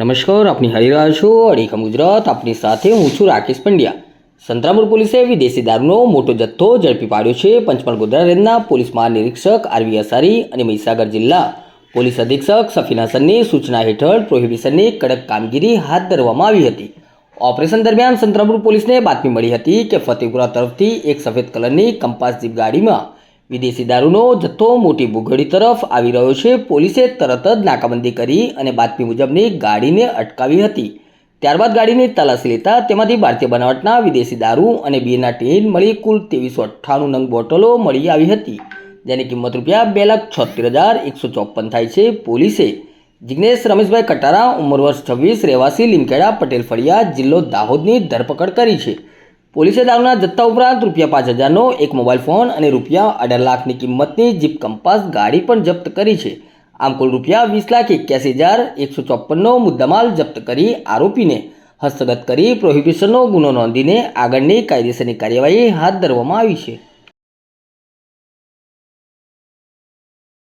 નમસ્કાર, આપની હરી છો, અડીખમ ગુજરાત, આપની સાથે હું છું રાકેશ પંડ્યા. સંતરામપુર પોલીસે વિદેશી દારૂનો મોટો જથ્થો ઝડપી પાડ્યો છે. પંચમહાલ ગોધરા રેન્જના પોલીસ મહાનિરીક્ષક આરવી અસારી અને મહીસાગર જિલ્લા પોલીસ અધિક્ષક સફીન હસનની સૂચના હેઠળ પ્રોહિબિશનની કડક કામગીરી હાથ ધરવામાં આવી હતી. ઓપરેશન દરમિયાન સંતરામપુર પોલીસને બાતમી મળી હતી કે ફતેપુરા તરફથી એક સફેદ કલરની કંપાસ જીપ ગાડીમાં વિદેશી દારૂનો જથ્થો મોટી ભૂગડી તરફ આવી રહ્યો છે. પોલીસે તરત જ નાકાબંધી કરી અને બાતમી મુજબની ગાડીને અટકાવી હતી. ત્યારબાદ ગાડીની તલાશી લેતા તેમાંથી ભારતીય બનાવટના વિદેશી દારૂ અને બીરના ટીન મળી કુલ ત્રેવીસો અઠ્ઠાણું નંગ બોટલો મળી આવી હતી, જેની કિંમત રૂપિયા બે લાખ છોતેર હજાર એકસો ચોપન થાય છે. પોલીસે જિજ્ઞેશ રમેશભાઈ કટારા, ઉંમર વર્ષ છવ્વીસ, રહેવાસી લીમકેડા, પટેલ ફળિયા, જિલ્લો દાહોદની ધરપકડ કરી છે. પોલીસે દારૂના જથ્થા ઉપરાંત રૂપિયા પાંચ હજારનો એક મોબાઈલ ફોન અને રૂપિયા અઢાર લાખની કિંમતની જીપ કંપાસ ગાડી પણ જપ્ત કરી છે. આમ કુલ રૂપિયા વીસ લાખ એક્યાસી હજાર એકસો ચોપ્પનનો મુદ્દામાલ જપ્ત કરી આરોપીને હસ્તગત કરી પ્રોહિબિશનનો ગુનો નોંધીને આગળની કાયદેસરની કાર્યવાહી હાથ ધરવામાં આવી છે.